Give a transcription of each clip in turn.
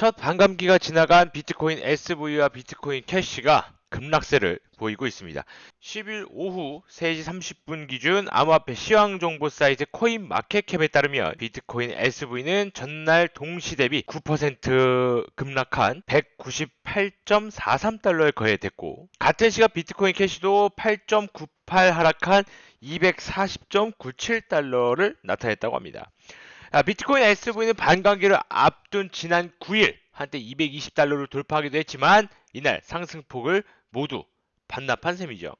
첫 반감기가 지나간 비트코인 SV와 비트코인 캐시가 급락세를 보이고 있습니다. 10일 오후 3시 30분 기준 암호화폐 시황 정보 사이트 코인 마켓캡에 따르면 비트코인 SV는 전날 동시 대비 9% 급락한 198.43달러에 거래됐고 같은 시각 비트코인 캐시도 8.98 하락한 240.97달러를 나타냈다고 합니다. 아, 비트코인 SV는 반감기를 앞둔 지난 9일 한때 220달러를 돌파하기도 했지만 이날 상승폭을 모두 반납한 셈이죠.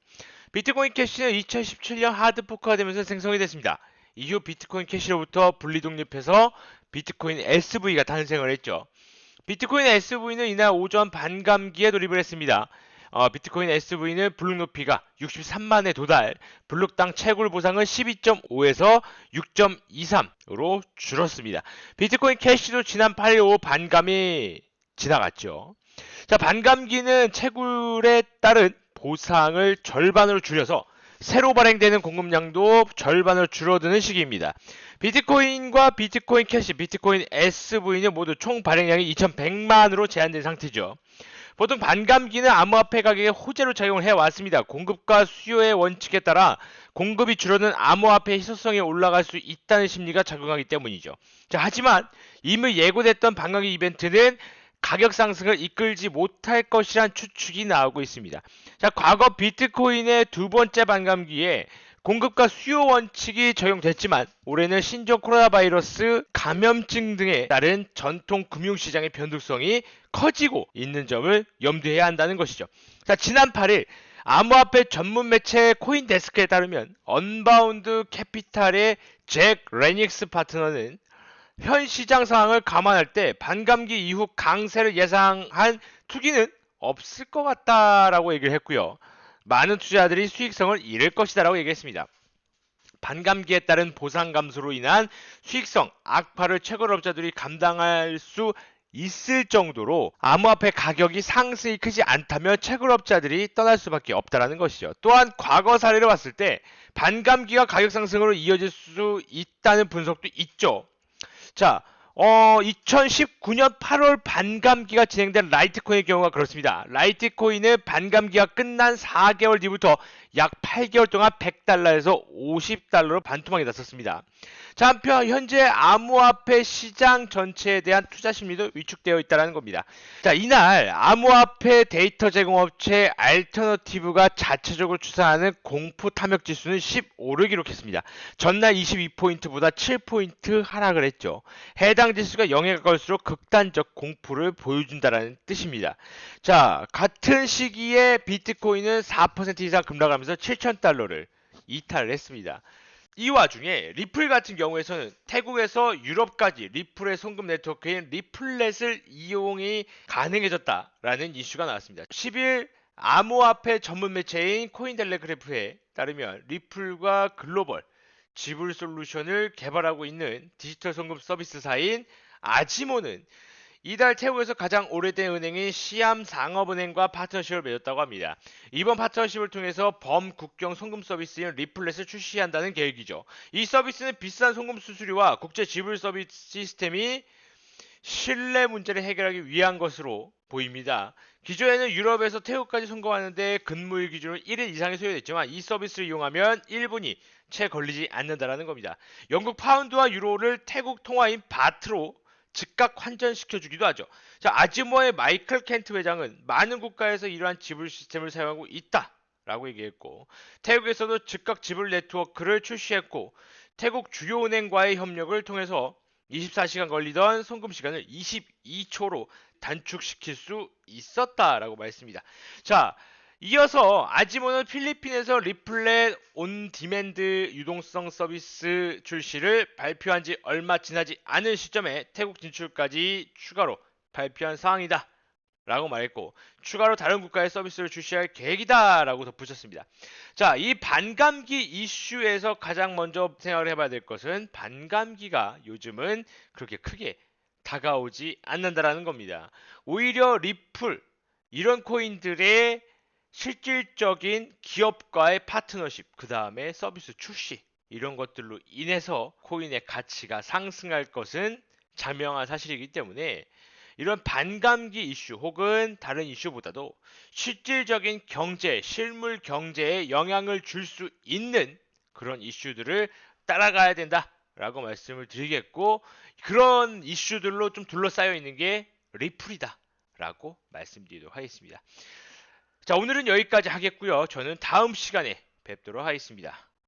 비트코인 캐시는 2017년 하드포크가 되면서 생성이 됐습니다. 이후 비트코인 캐시로부터 분리 독립해서 비트코인 SV가 탄생을 했죠. 비트코인 SV는 이날 오전 반감기에 돌입을 했습니다. 어, 비트코인 SV는 블록 높이가 63만에 도달, 블록당 채굴 보상은 12.5에서 6.23으로 줄었습니다. 비트코인 캐시도 지난 8일 오후 반감이 지나갔죠. 자, 반감기는 채굴에 따른 보상을 절반으로 줄여서 새로 발행되는 공급량도 절반으로 줄어드는 시기입니다. 비트코인과 비트코인 캐시, 비트코인 SV는 모두 총 발행량이 2100만으로 제한된 상태죠. 보통 반감기는 암호화폐 가격에 호재로 작용을 해왔습니다. 공급과 수요의 원칙에 따라 공급이 줄어든 암호화폐 희소성이 올라갈 수 있다는 심리가 작용하기 때문이죠. 자, 하지만 이미 예고됐던 반감기 이벤트는 가격 상승을 이끌지 못할 것이란 추측이 나오고 있습니다. 자, 과거 비트코인의 두 번째 반감기에 공급과 수요 원칙이 적용됐지만 올해는 신종 코로나 바이러스 감염증 등에 따른 전통 금융시장의 변동성이 커지고 있는 점을 염두해야 한다는 것이죠. 자, 지난 8일 암호화폐 전문 매체 코인데스크에 따르면 언바운드 캐피탈의 잭 레닉스 파트너는 현 시장 상황을 감안할 때 반감기 이후 강세를 예상한 투기는 없을 것 같다라고 얘기를 했고요. 많은 투자자들이 수익성을 잃을 것이다라고 얘기했습니다. 반감기에 따른 보상 감소로 인한 수익성 악화를 채굴업자들이 감당할 수 있을 정도로 암호화폐 가격이 상승이 크지 않다면 채굴업자들이 떠날 수밖에 없다라는 것이죠. 또한 과거 사례를 봤을 때 반감기가 가격 상승으로 이어질 수 있다는 분석도 있죠. 자, 어, 2019년 8월 반감기가 진행된 라이트코인의 경우가 그렇습니다. 라이트코인은 반감기가 끝난 4개월 뒤부터 약 8개월 동안 100달러에서 50달러로 반토막이 났었습니다. 자, 한편 현재 암호화폐 시장 전체에 대한 투자 심리도 위축되어 있다는 겁니다. 자, 이날 암호화폐 데이터 제공업체 알터너티브가 자체적으로 추산하는 공포 탐욕 지수는 15를 기록했습니다. 전날 22포인트보다 7포인트 하락을 했죠. 해당 지수가 0에 가까울수록 극단적 공포를 보여준다는 뜻입니다. 자, 같은 시기에 비트코인은 4% 이상 급락 하면서 7,000달러를 이탈을 했습니다. 이 와중에 리플 같은 경우에서는 태국에서 유럽까지 리플의 송금 네트워크인 리플렛을 이용이 가능해졌다라는 이슈가 나왔습니다. 10일 암호화폐 전문 매체인 코인델레그래프에 따르면 리플과 글로벌 지불 솔루션을 개발하고 있는 디지털 송금 서비스사인 아지모는 이달 태국에서 가장 오래된 은행인 시암 상업은행과 파트너십을 맺었다고 합니다. 이번 파트너십을 통해서 범국경 송금 서비스인 리플렛을 출시한다는 계획이죠. 이 서비스는 비싼 송금 수수료와 국제 지불 서비스 시스템이 신뢰 문제를 해결하기 위한 것으로 보입니다. 기존에는 유럽에서 태국까지 송금하는데 근무일 기준으로 1일 이상이 소요됐지만 이 서비스를 이용하면 1분이 채 걸리지 않는다라는 겁니다. 영국 파운드와 유로를 태국 통화인 바트로 즉각 환전시켜 주기도 하죠. 자, 아즈모의 마이클 켄트 회장은 많은 국가에서 이러한 지불 시스템을 사용하고 있다. 라고 얘기했고 태국에서도 즉각 지불 네트워크를 출시했고 태국 주요 은행과의 협력을 통해서 24시간 걸리던 송금 시간을 22초로 단축시킬 수 있었다라고 말했습니다. 자, 이어서 아지모는 필리핀에서 리플렛 온 디맨드 유동성 서비스 출시를 발표한 지 얼마 지나지 않은 시점에 태국 진출까지 추가로 발표한 상황이다. 라고 말했고 추가로 다른 국가의 서비스를 출시할 계획이다 라고 덧붙였습니다. 자, 이 반감기 이슈에서 가장 먼저 생각을 해봐야 될 것은 반감기가 요즘은 그렇게 크게 다가오지 않는다라는 겁니다. 오히려 리플 이런 코인들의 실질적인 기업과의 파트너십, 그 다음에 서비스 출시 이런 것들로 인해서 코인의 가치가 상승할 것은 자명한 사실이기 때문에 이런 반감기 이슈 혹은 다른 이슈보다도 실질적인 경제, 실물 경제에 영향을 줄 수 있는 그런 이슈들을 따라가야 된다라고 말씀을 드리겠고 그런 이슈들로 좀 둘러싸여 있는 게 리플이다라고 말씀드리도록 하겠습니다. 자, 오늘은 여기까지 하겠고요. 저는 다음 시간에 뵙도록 하겠습니다.